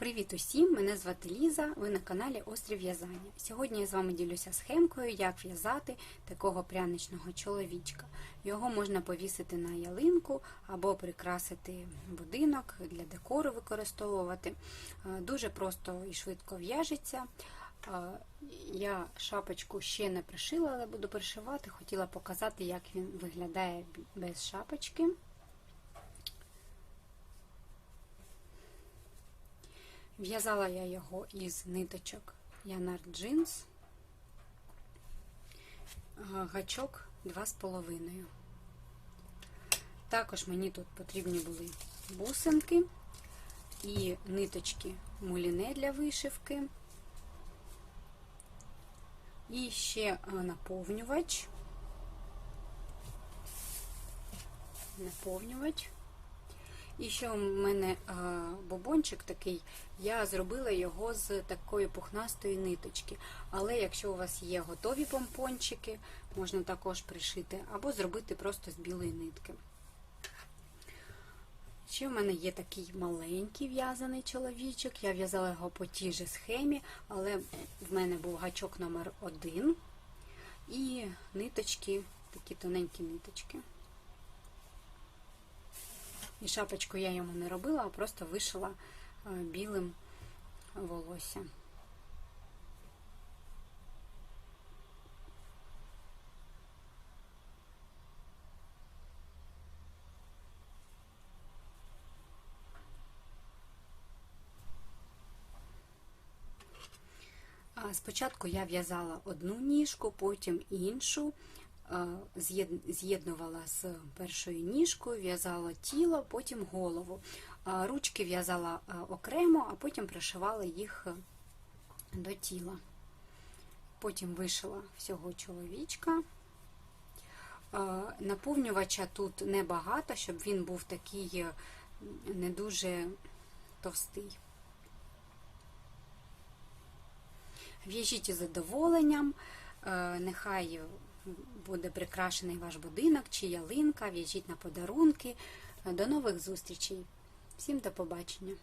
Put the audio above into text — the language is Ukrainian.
Привіт усім! Мене звати Ліза, ви на каналі Острів В'язання. Сьогодні я з вами ділюся схемкою, як в'язати такого пряничного чоловічка. Його можна повісити на ялинку або прикрасити будинок для декору використовувати. Е, Дуже просто і швидко в'яжеться. Е, Я шапочку ще не пришила, але буду пришивати. Хотіла показати, як він виглядає без шапочки. В'язала я його із ниточок Янар Джинс, гачок 2,5. Також мені тут потрібні були бусинки і ниточки муліне для вишивки. І ще наповнювач. Наповнювач. І ще у мене бобончик такий, я зробила його з такої пухнастої ниточки. Але якщо у вас є готові помпончики, можна також пришити, або зробити просто з білої нитки. Ще в мене є такий маленький в'язаний чоловічок. Я в'язала його по тій же схемі, але в мене був гачок номер один і ниточки, такі тоненькі ниточки. І шапочку я йому не робила, а просто вишила білим волосся. Спочатку я в'язала одну ніжку, потім іншу, з'єднувала з першою ніжкою, в'язала тіло, потім голову. Ручки в'язала окремо, а потім пришивала їх до тіла. Потім вишила всього чоловічка. Наповнювача тут небагато, щоб він був такий не дуже товстий. В'яжіть із задоволенням, нехай буде прикрашений ваш будинок чи ялинка, в'яжіть на подарунки. До нових зустрічей. Всім до побачення!